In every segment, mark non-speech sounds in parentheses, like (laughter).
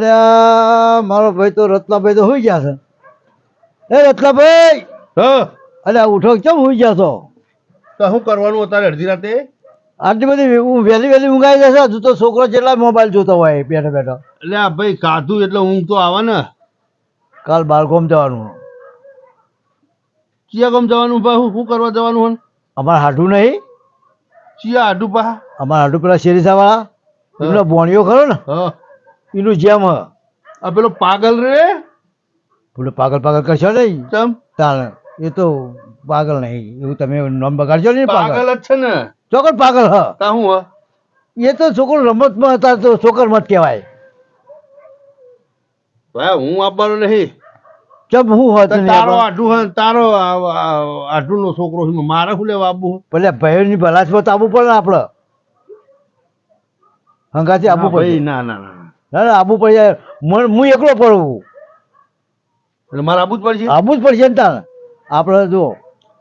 અરે મારો ભાઈ તો રત્નાભાઈ તો હોઈ ગયા છે. એ રત્નાભાઈ! અરે ઉઠો કેમ હોઈ ગયા છો? તો શું કરવાનું અત્યારે અડધી રાતે? આટલી બધી હું વહેલી વહેલી ઊંઘાઈ જશે હજુ તો છોકરો જેટલા મોબાઈલ જોતો હોય બેઠા બેઠો. એટલે ભાઈ કાધું એટલે ઊંઘ તો આવે ને. કાલ બાળકોમ જવાનું. ચિયા ગમ જવાનું ભાઈ શું કરવા જવાનું હોય અમારે હાડું નહીં. ચિયા હાડું પા અમારા હાડું પેલા શેરીસાવાળા. એમનો બોણીઓ ખરો ને? હા. એનું જેમ હ. આ પેલો પાગલ રે? પેલો પાગલ પાગલ કરશો નહીં તાણ. એ તો પાગલ નહીં. એવું તમે નામ બગાડશો નહીં પાગલ? જ છે ને. ચોકર પાગલ હ. તા હું હ? એ તો છોકરો રમતમાં હતા તો છોકર મત કહેવાય. ભાઈ હું આપવાનો નહીં. ચમ હું હોત તારો. આઢું હન તારો આઢું નો છોકરો છે મારે શું લેવા આપવું? પેલા ભાઈઓની ભલાસમાં તો આવવું પડે આપડે. આપણે હંગાથી આવવું પડે ના ના ના. ના ના પડી જાય. મન હું એકલો પડવું એટલે મારે આબુ જ પડશે? આબુ જ પડશે ને તાણ આપણે જો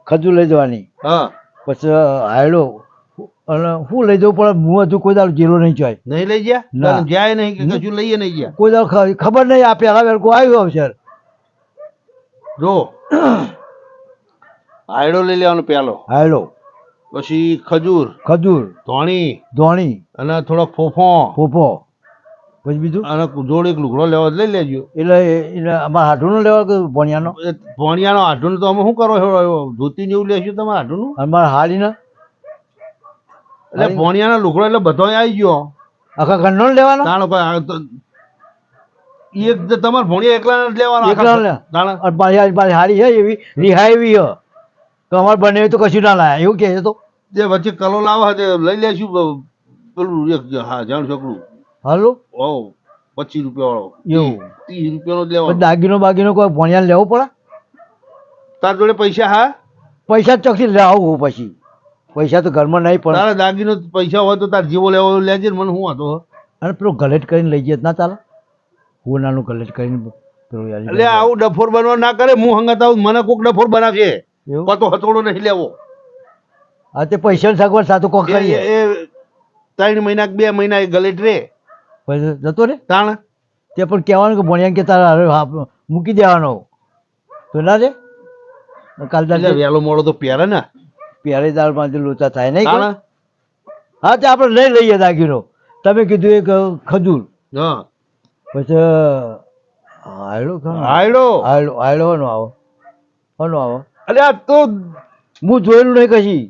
ખજૂર લઈ જવાની. હા. પછી હાયડો. અને શું લઈ જવું પડે હું હજુ કોઈ દાડો જીરો નહીં જાય. નહીં લઈ ગયા? ના. જાય નહીં કે લઈએ નહીં ગયા? કોઈ દાડો ખબર નહીં આ પહેલા વેલકો આવ્યો અવસર જો. (clears throat) આયડો લઈ લેવાનો પેલો હાયડો. પછી ખજૂર ખજૂર. ધોણી ધોણી. અને થોડો ફોફો. ફોફો. પછી બીજું? અને જોડ એક લુગડો લેવા લઈ લેજો. એટલે એટલે અમારા હાથુનો લેવા કે ભણિયાનો? ભણિયાનો આઢું તો અમે શું કરો? ધોતી ને એવું લેશું તમારે આઢું અમારે મારા હાડીના એટલે ભણિયાનો લુગડો એટલે બધો આવી ગયો. આખા ઘરનો લેવાનો? તાણો એક તમારે ભોણિયા એકલા જ લેવાનો એકલા મારી હાડી છે એવી રિહા એવી હ તો અમારે બને તો કશું ના લાયા. એવું કહે છે તો. જે વચ્ચે કલો લાવે તે લઈ લેશું પેલું એક હા જાણ છોકરું હાલો? ઓ પચીસ રૂપિયા વાળો એવું. ત્રીસ રૂપિયાનો જ લેવાનો. દાગીનો બાગીનો કોઈ ભણિયા લેવો પડે? તાર જોડે પૈસા હા? પૈસા ચોકથી લાવવું પછી. પૈસા તો ઘરમાં નહીં પડે તારા દાગીનો પૈસા હોય તો તાર જીવો લેવો લેજે ને મને શું હતો અને પેલો ગલેટ કરીને લઈ જાય ના ચાલે? હું નાનું ગલેટ કરીને પેલું એટલે આવું ડફોર બનવા ના કરે હું હંગાત આવું મને કોક ડફોર બનાવશે. એવું? હથોડો નહીં લેવો. હા તે પૈસા સગવડ સાથે કોક કરીએ એ એ ત્રણ મહિના બે મહિના એ ગલેટ રે. પછી જતો રે? તાણ? તે પણ કહેવાનું કે ભણ્યા કે તારા હારે હા મૂકી દેવાનો. તો ના રે? કાલ દાડે વહેલો મોડો તો પહેરે ને. પ્યારે દાળમાંથી લોચા થાય નહીં હા તે આપણે લઈ લઈએ દાગીનો. તમે કીધું એક ખજૂર. હા. પછી હાયડો હાયડો. હાયડો હાયડો નો આવો? હનો આવો? અરે આ તો હું જોયેલું નહીં કશી.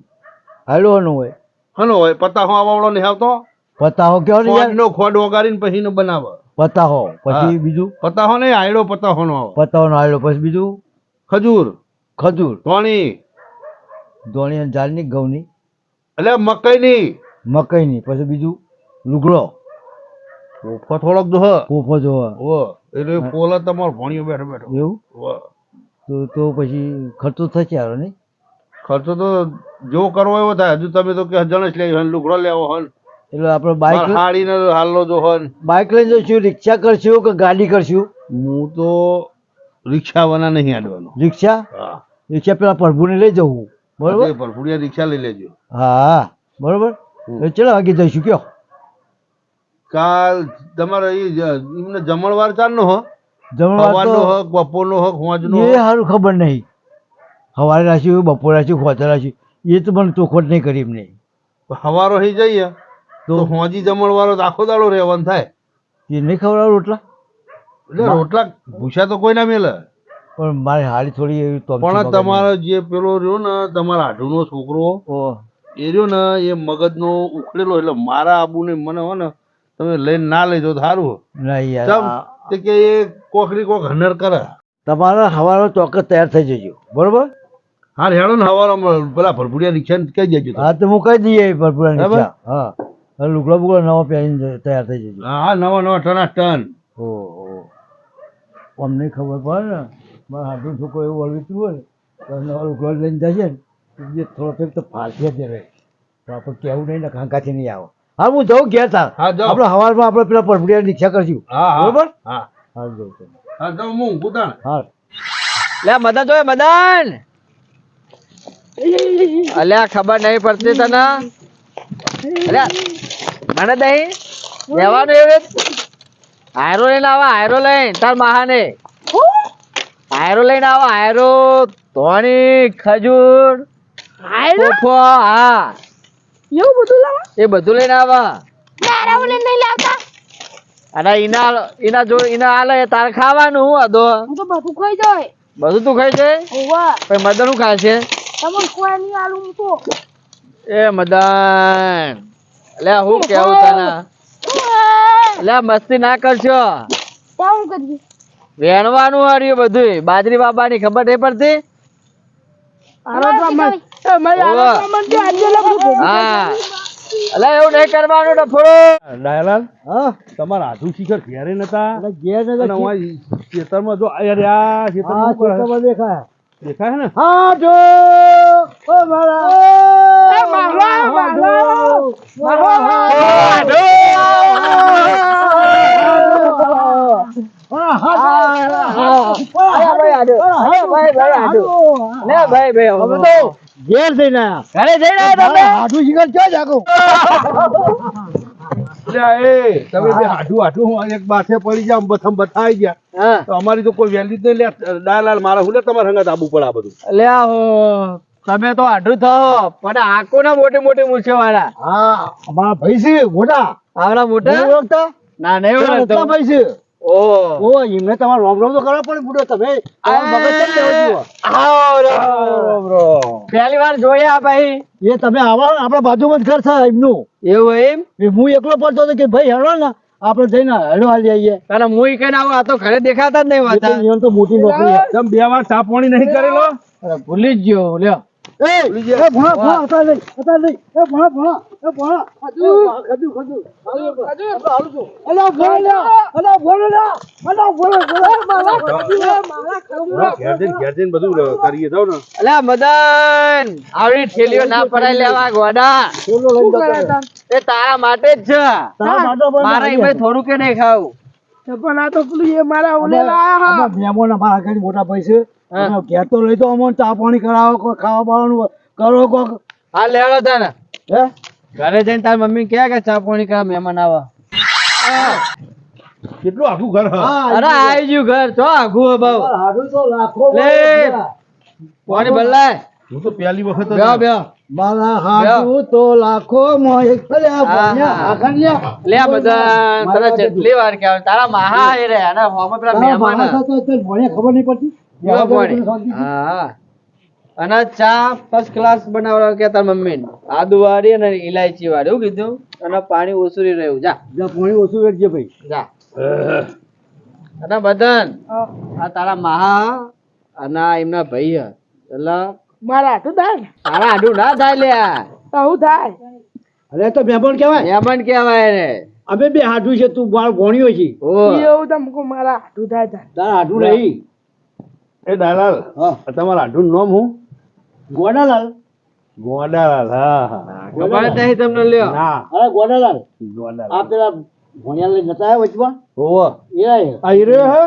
હાયડો હનો હોય? હનો હોય પતાહો આવડો નહીં આવતો? પતાહો કયો ને યાર નો ખોડ વગાડીને પછી નો બનાવે. પતાહો. પછી બીજું? પતાહો નહીં આયડો પતાહો નો પતાહો નો આયડો. પછી બીજું? ખજૂર. ખજૂર. ધોણી ધોણી અને જાળની ઘઉંની? એટલે મકઈની. મકઈની. પછી બીજું? લુગડો. પોફો થોડોક દો હ પોફો જો ઓ એટલે પોલે તમારો ભણ્યો બેઠો બેઠો. એવું. તો તો પછી ખર્ચો થશે યાર નહીં? ખર્ચો તો જો કરવો એવો થાય હજુ તમે તો કે જણસ લઈ હન લુગડો લેવો હન એટલે આપણે બાઇક હાડીને હાલો જો બાઇક લઈને જઈશું રિક્ષા કરશું કે ગાડી કરશું? હું તો રિક્ષા વાળા નહીં આડવાનો રિક્ષા હા. રિક્ષા પેલા પ્રભુને લઈ જવું. બરોબર? ભરપુડિયા રિક્ષા લઈ લેજો. હા બરોબર? ચલો વાગી જઈશું કયો? કાલ તમારે એ એમને જમણવાર ચાલનો હો. જમણવાર નો હક બપોરનો હક હોજનો એ સારું ખબર નહીં. સવારે રાખ્યું બપોર રાખ્યું ખોતે રાખ્યું. એ તો મને ચોખવટ નહીં કરી એમને. હવારો થઈ જઈએ. તો હોજી જમણવારો વાળો આખો દાડો રહેવાનું થાય. એ નહીં ખવડાવ રોટલા? એટલે રોટલા ભૂસા તો કોઈ ના મેલે. પણ મારી હાડી થોડી એવી તો પણ તમારો જે પેલો રહ્યો ને તમારા આઢુનો છોકરો એ રહ્યો ને એ મગજનો ઉખડેલો એટલે મારા આબુ ને મને હો ને તમે લઈને ના લઈ જાઓ સારું યાર કે એ કોકરી કોક હનર કરે. તમારા હવાનો ચોક્કસ તૈયાર થઈ જજો. બરોબર? હા હેડો ને હવારો પેલા ભરપુરિયા રિક્ષા કહી દેજો હા તો હું કહી દઈએ ભરપુરિયા? હા. લુગડો બુગડો નવો પહેરીને તૈયાર થઈ જજો. હા નવા નવા ટના ટન. ઓહો. અમને ખબર પડે ને. મારા હાથનું છોકરો એવું વળવીતું હોય ને તો નવા લુગડો લઈને જશે ને જે થોડો ફેર તો ફાલશે જ રહે. તો આપણે કહેવું નહીં ને કાંકાથી નહીં આવો. હા હું જઉં ઘેર તાર. આપણે હવારમાં આપણે પેલા પરફડિયા રિક્ષા કરશું. હા હા. બરોબર? હા. હા જઉં હા જઉં હું ભૂતાણ હા. લે મદન જોયે મદન! અલ્યા ખબર નહીં પડતી તને? અલ્યા મને દહીં લેવાનું એવે આયરો લઈને આવા આયરો લઈને તાર મહાને. આયરો લઈને આવા આયરો ધોની ખજૂર આયરો? હા. એવું બધું લાવા? એ બધું લઈને આવા. મારા ઓલે નહીં લાવતા. અરે ઇના ઇના જો ઇના આલે તારે ખાવાનું હું અદો હું તો બધું ખાઈ જાય. બધું તું ખાઈ જાય? ઓવા પણ મદન શું ખાય છે તમને કોઈ નહીં આલું હું તો એ મદન. લે હું કેવું તને? લે મસ્તી ના કરશો? વેણવાનું હર્યું બધું બાજરી બાબાની ખબર નહીં પડતી. એવું નહીં કરવાનું ડફોડો ડાયાલાલ હા? તમારા આધુ શિખર ઘેરે નતા? ઘેર ને ખેતરમાં જો અરે આ હા ખેતરમાં શું કરે? ખેતરમાં દેખાય દેખાય ને? હા જો. ઓ મારા એ મારા, ઘેર ઘરે તમે શિખર ક્યાં જાગો તમે બે હાડું હાડું હું. એક બાથે પડી ગયા બથમ બથાઈ ગયા હા તો અમારી તો કોઈ વેલ્યુ જ નહીં લે ડાયાલાલ મારા હું લે તમારે હંગાત આબુ પડે આ બધું. લે તમે તો આઢું થો પણ આંખો ના મોટી મોટી મૂછો વાળા હા અમારા ભાઈ છે મોટા. આવડા મોટા? ઓળખતા? ના નહીં ઓળખતા. ભાઈ છે ઓ. એમને તમારે રોમ રોમ તો બુડો તમે. પહેલી વાર જોયા ભાઈ. એ તમે આવો આપણા બાજુમાં જ ઘર છે એમનું. એવું એમ? હું એકલો પડતો હતો કે ભાઈ હેડો ને આપણે જઈને હેડો હાલી આવીએ. તારા મુઈ કઈ આવો આ તો ઘરે દેખાતા જ નહીં એ તો મોટી નોકરી બે વાર સાપવાણી પાણી નહીં કરેલો? ભૂલી જ ગયો લ્યો. એ એ ભણા ભણા હતા નહીં હતા નહીં એ ભણા ભણા એ ભણા ખજુ ખજુ ખજુ અલા ભણા લ્યા અલા ભણા લ્યા અલા ભણા ભણા ઘેર જઈને ઘેર જઈને બધું કરીએ જાવ ને અલ્યા મદન આવી ઠેલીઓ ના પડાય લેવા ગોડા. એ તારા માટે જ છે મારે એમાં થોડું કે નહીં ખાવું પણ આ તો પેલું એ મારા ઓલે મોટા ભાઈ છે હા. અમે ઘેર તો લઈ તો અમોન ચા પાણી કરાવો કોઈ ખાવા પાવાનું કરો કોક. હા લેવડો તને હે? ઘરે જઈને તાર મમ્મી કે કે ચા પાણી કરા મહેમાન આવા? કેટલું આખું ઘર અરે આવી ગયું ઘર. ચો આઘું ભાવ આખું તો લાખો લે. પાણી બલ્લાય હું તો પહેલી વખત બે બેહો મારા હાડું તો લાખો માં એક. લે બધા તને જેટલી વાર કે તારા મહા એ રે અને હોમે પેલા મહેમાન ભણ્યા ખબર નહીં પડતી. કેવા પાણી હા અને ચા ફર્સ્ટ ક્લાસ બનાવવા કે તાર મમ્મી આદુ વાળી અને ઇલાયચી વાળી એવું કીધું? અને પાણી ઓસુરી રહ્યું. જા. જા પાણી ઓસુરી વેચજે ભાઈ. જા. અને બદન આ તારા મહા અને એમના ભાઈ હે. એટલે મારા હાથું થાય તારા આડું ના થાય લ્યા. આવું થાય? અરે તો મહેમાન કહેવાય. મહેમાન કહેવાય રે અમે બે હાડું છે તું બાળ ભણ્યો છે. એવું તમને મારા હાથું થાય તારા. હાડું નહીં. એ દાલાલ હા. તમારા આઢું નામ હું? ગોડાલાલ. ગોડાલાલ હા હા. ખબર નહીં તમને લ્યો. ના. અરે ગોડાલાલ. ગોડાલાલ. આ પેલા ભણ્યા લઈ નતા આવ્યા વચમાં? ઓવો એ. આ હીરો હે?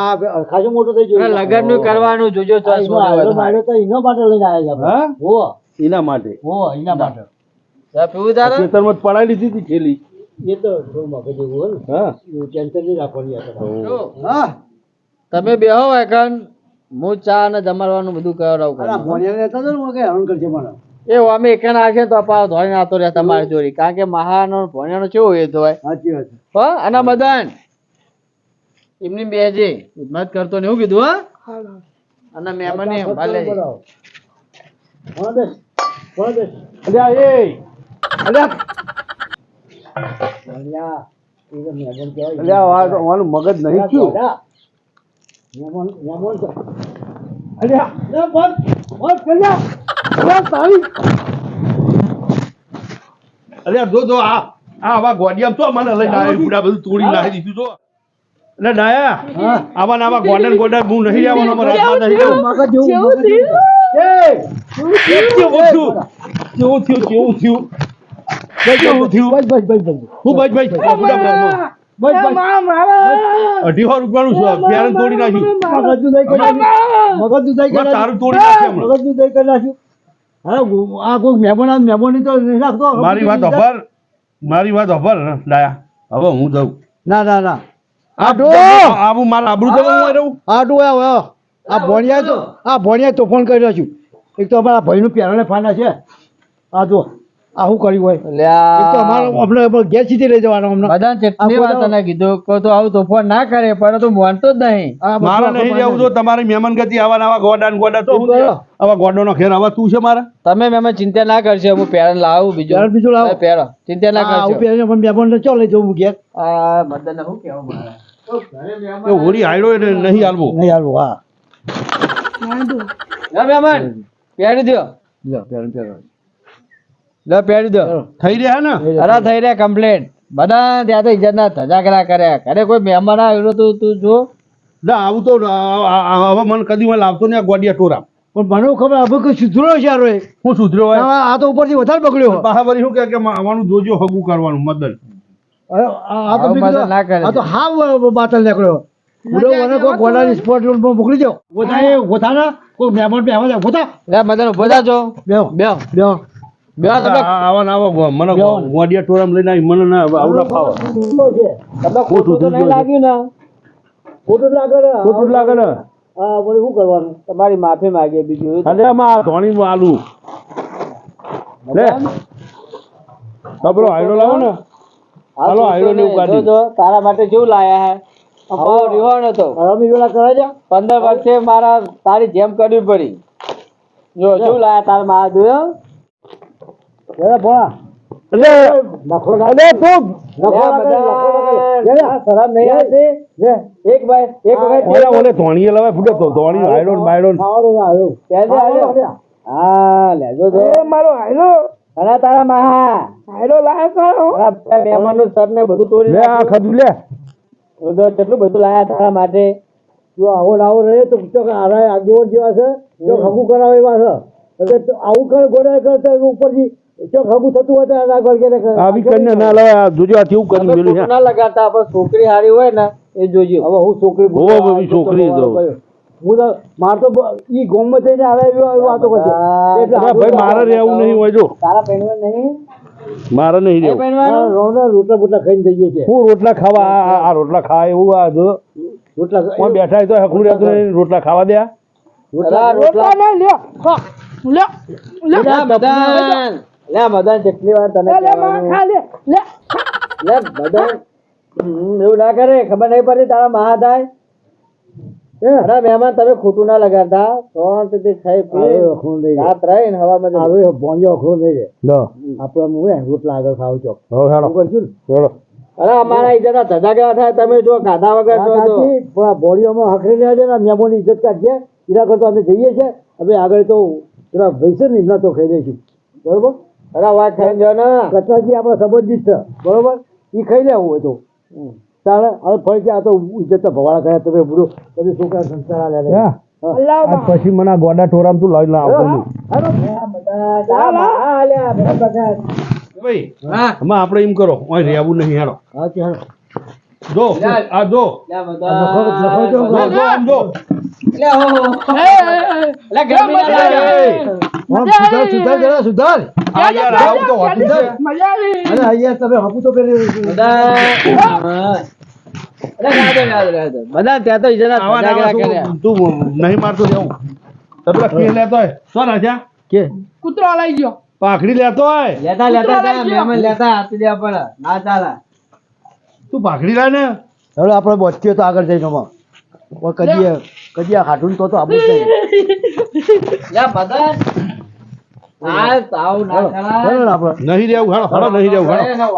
આ ખાજો મોટો થઈ ગયો. લગનનું કરવાનું જોજો હાડો માર્યો તો એનો માટે લઈને આવ્યા છે હા? ઓવો હો એના માટે. ઓવો એના માટે. પીવું પડાઈ લીધી હતી થેલી. એ તો મગજ એવું હોય ને. હા. ટેન્શન નહીં રાખવાની આ તો. જો, હા. તમે બેહો એકન હું અને જમાડવાનું બધું કરાવું તો ને એ અમે એકન આવશે તો પાવ ધોઈને આવતો રહ્યા તમારી જોડી. કારણ કે મહાનો ભણ્યાનો કેવો એ તો સાચી વાત. અને મદન એમની બેજે હિંમત કરતો ને એવું કીધું હા. અને મહેમાન ને ભલે. અલ્યા એ. અલ્યા. અલ્યા મગજ નહીં થયું. અલ્યા જો જો આ આ આવા ગોડિયામ તો મને લઈને આવ્યા પૂરા બધું તોડી નાખી દીધું તો એટલે ડાયા હા. આવા આવા ગોડન ગોડન હું નહીં આવવાનો અમારા હાથમાં નહીં જેવું, મગજ જેવું. થયું કેવું થયું કેવું થયું કેવું થયું બસ, બસ, બસ, બસ. હું બસ બસ બુડા બુડા. અઢીસો રૂપિયાનું છે પ્યારણ તોડી નાખ્યું. મગજનું દહીં કરી. મગજનું દહીં કરી તારું તોડી નાખ્યું કરી નાખ્યું. આ કોઈ મહેમાન આવે, મહેમાની તો રાખતો. મારી વાત અભર મારી વાત અભર ડાયા હવે હું જાઉં. ના ના ના. આટો! આવું મારા આબરૂ તો હું રહું આવો. આ ભોણિયા તો આ ભોણિયા તોફાન કરી રહ્યો છું. એક તો અમારા ભાઈનું પેરણે ફાના છે. આ જો. આ શું કર્યું હોય. એક તો અમારો અમને ઘેર સીધી લઈ જવાનો અમને. બધા કેટલી વાર તને કીધું. કે તો આવું તોફાન ના કરે પણ તું માનતો જ નહીં. મારે નહીં જવું તો તમારી મહેમાન ગતિ આવા નવા ગોડા ગોડા તો આવા હું નો આવા ગોડોનો ખેર આવા તું છે મારા? તમે મેં ચિંતા ના કરશો હું પેરણ લાવું બીજું. બીજું લાવો. પેરણ ચિંતા ના આ હું પેરણ પણ મહેમાનને ચો લઈ જવું ઘેર. આ બધાને શું કેવું મારે? હોળી આયડો એટલે નહીં હાલવું નહીં હાલવું હા. મહેમાન પહેરી દો લ્યો, પહેરણ પહેરણ. લે પહેરી દો. થઈ રહ્યા ને? અરે થઈ રહ્યા કમ્પ્લેટ બધા ત્યાં તો ઇજ્જતના ધજાગરા કર્યા. ઘરે કોઈ મહેમાન આવ્યો તો તું જો. ના આવું તો હવે મને કદી મને લાવતો નહીં આ ગોડિયા ટોરા પણ મને ખબર આપણે કોઈ સુધરો છે યાર હું સુધરો હોય? આ તો ઉપરથી વધારે બગડ્યો. વળી શું કે મા- આવવાનું જોજો હગું કરવાનું મદદ. આ તો. આ તો હાવ બાતલ નીકળ્યો. બુડો મને કોઈ ગોડાની સ્પોટ રૂમમાં મોકલી દો. ગોથા એ ગોથાના કોઈ મહેમાન બે આવે ગોથા લે મદન ઊભો થા જો. બે બે બેહો. બેહો તમે આવા ને આવા મને ગોડિયા ટોરામાં લઈને આવી મને ના આવું ના ફાવે. ખોટું તો લાગ્યું ને. ખોટું લાગે ને. ખોટું લાગે ને. હા બોલે શું કરવાનું? તમારી માફી માંગીએ બીજું. અરે આમાં આ આલુ. લે. કપડો આયડો લાવો ને. હાલો આયડો ને ઉગાડી જો તારા માટે કેવું લાયા હે? બહુ રિહોણ હતો. રમી વેળા કરાય છે પંદર વર્ષે મારા તારી જેમ કરવી પડી. જો શું લાયા તારા મારા જોયો અરે ભોળા એટલે નખો લાગે તું. નખો લે લાગે બધા. લે, લે. આ શરમ નહીં આવતી. એક ભાઈ એક વખત ઓલા ઓલે ધોણીએ લવાય ફૂટે તો. ધોણી આયડો ને આવ્યું. હા લેજો મારો અરે તારા મહા. લાયો સર બધું તોડી લે આ ખજુ લે. તો કેટલું બધું લાયા તારા માટે. જો આવો લાવો રહે તો આરા આગેવાન જેવા છે. જો હગું કરાવે એવા છે. એટલે આવું કર ગોડા કરતા ઉપરથી જો હગું થતું હોય તો આ આગળ કે ને કે- આવી કરીને ના લવાય આ જોજો આ કેવું કર્યું તમે પેલું ખોટું ના લગાડતા પણ છોકરી હારી હોય ને એ જોજો. હવે હું છોકરી હોવે, હોવે, ઈ છોકરી હું તો માર તો ઈ ગોમમાં થઈને આવે એવી એવી વાતો કરશે. હા, એટલે અરે ભાઈ મારે રહેવું નહીં હોય જો. તારા પહેરવા નહીં? મારે નહીં રહેવું. રોટલા બોટલા ખાઈને જઈએ છે હું રોટલા ખાવા આ- રોટલા ખાવા એવું આ જો. રોટલા બેઠા તો હકલું રહેતું રોટલા ખાવા દે રોટલા રોટલા ના લ્યો. લે મદન લે મદન કેટલી વાર તને લે માં ખા લે. લે લે મદન એવું ના કરે ખબર નહીં પડી તારા મહા થાય. અરે મહેમાન તમે ખોટું ના લગાડતા. શાંતિથી ખાઈ પી. આવે અખરું રાત રહીને હવામાં જઈ. આવે ભોંજો અખરું લઈ જાય. લો. આપણે હું રોટલા આગળ ખાવ છો. હવે હેડો. કરશું ને? અરે અમારા ઇજ્જતના ધજાગરા થાય? તમે જો ખાધા વગર જો હખરી રહ્યા છે ને મહેમાનની ઇજ્જત કાઢીએ. એના કરતા અમે જઈએ છીએ. હવે આગળ તો પેલા ભાઈ છે ને એમના તો ખાઈ દઈશું બરોબર? અરે વાત ને. કચરાજી આપણા સંબંધિત છે. બરોબર? એ ખાઈ લેવું હોય તો. ચાલે હવે ફરીથી આ તો ઇજ્જત ભવાળા કર્યા તમે બુરો. તમે છોકરા સંસ્કાર ને. હા. પછી મને ગોડા ટોરામ તું લઈ લાવ હાલો. તારા આપણે એમ કરો ઓય રહેવું નહીં હેડો. હા, ચાલો. જો આ જો. લે જો. જો. જો આમ જો લે હો હો. એ એ, એ. લે ગરમી ના લાગે. આમ સુધાર સુધાર જરા સુધાર. આ યાર આવું તો હોતું છે. મજા આવી. અરે અહીંયા તમે હપુ તો પેલી બધા ત્યાં તો નહીં મારતો લેતો હોય. શું કે? કૂતરો લઈ ગયો. પાખડી લેતો હોય. લેતા લેતા. મહેમાન લેતા આપી દેવા પડે. ના ચાલે. તું પાખડી લાય ને. હવે આપણે બચ્યો તો આગળ જઈને આમાં. કરીએ. કદી કદી આ કાઢું તો તો આપણું જ નહીં. લે બધા આ તાવ ના બરાબર ખરા ને આપણે. નહીં રહેવું હેડો હેડો નહીં રહેવું હેડો